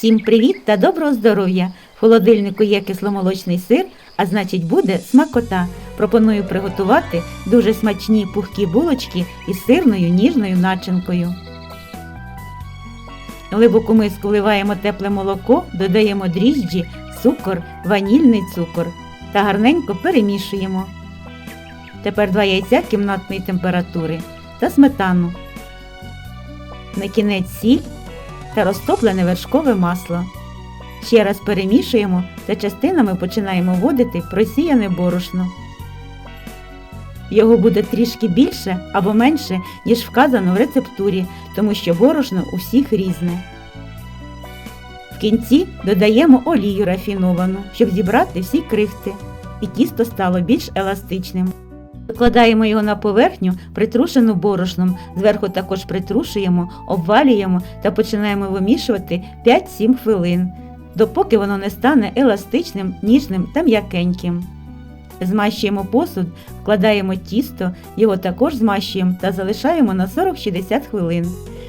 Всім привіт та доброго здоров'я! В холодильнику є кисломолочний сир, а значить буде смакота. Пропоную приготувати дуже смачні пухкі булочки із сирною ніжною начинкою. Глибоку миску вливаємо тепле молоко, додаємо дріжджі, цукор, ванільний цукор та гарненько перемішуємо. Тепер два яйця кімнатної температури та сметану. На кінець сіль та розтоплене вершкове масло. Ще раз перемішуємо та частинами починаємо вводити просіяне борошно. Його буде трішки більше або менше, ніж вказано в рецептурі, тому що борошно у всіх різне. В кінці додаємо олію рафіновану, щоб зібрати всі крихти, і тісто стало більш еластичним. Викладаємо його на поверхню, притрушену борошном, зверху також притрушуємо, обвалюємо та починаємо вимішувати 5-7 хвилин, допоки воно не стане еластичним, ніжним та м'якеньким. Змащуємо посуд, вкладаємо тісто, його також змащуємо та залишаємо на 40-60 хвилин.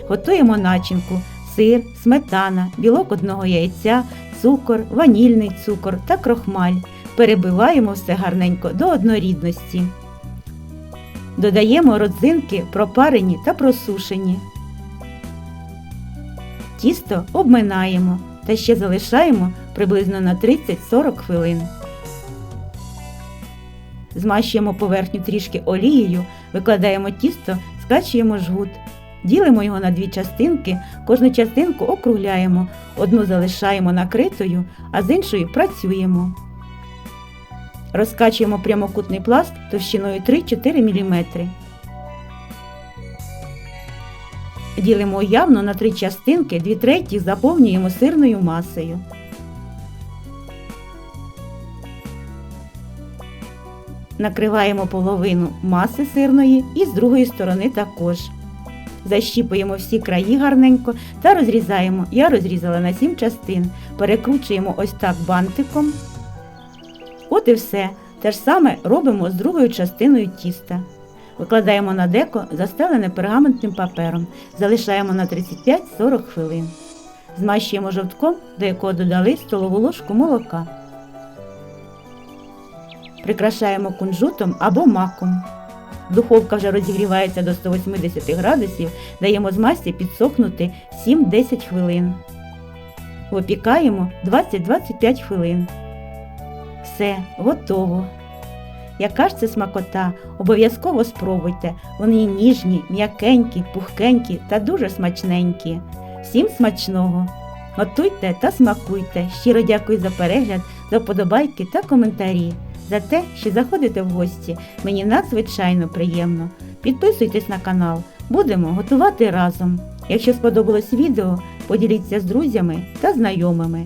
Готуємо начинку, сир, сметана, білок одного яйця, цукор, ванільний цукор та крохмаль. Перебиваємо все гарненько до однорідності. Додаємо родзинки пропарені та просушені. Тісто обминаємо та ще залишаємо приблизно на 30-40 хвилин. Змащуємо поверхню трішки олією, викладаємо тісто, скачуємо жгут. Ділимо його на дві частинки, кожну частинку округляємо, одну залишаємо накритою, а з іншою працюємо. Розкачуємо прямокутний пласт товщиною 3-4 мм. Ділимо явно на три частинки, дві треті заповнюємо сирною масою. Накриваємо половину маси сирної і з другої сторони також. Защіпуємо всі краї гарненько та розрізаємо. Я розрізала на 7 частин. Перекручуємо ось так бантиком. От і все. Те ж саме робимо з другою частиною тіста. Викладаємо на деко, застелене пергаментним папером, залишаємо на 35-40 хвилин. Змащуємо жовтком, до якого додали столову ложку молока. Прикрашаємо кунжутом або маком. Духовка вже розігрівається до 180 градусів, даємо змасі підсохнути 7-10 хвилин. Випікаємо 20-25 хвилин. Все, готово. Яка ж це смакота? Обов'язково спробуйте. Вони ніжні, м'якенькі, пухкенькі та дуже смачненькі. Всім смачного! Готуйте та смакуйте. Щиро дякую за перегляд, за вподобайки та коментарі. За те, що заходите в гості. Мені надзвичайно приємно. Підписуйтесь на канал, будемо готувати разом. Якщо сподобалось відео, поділіться з друзями та знайомими.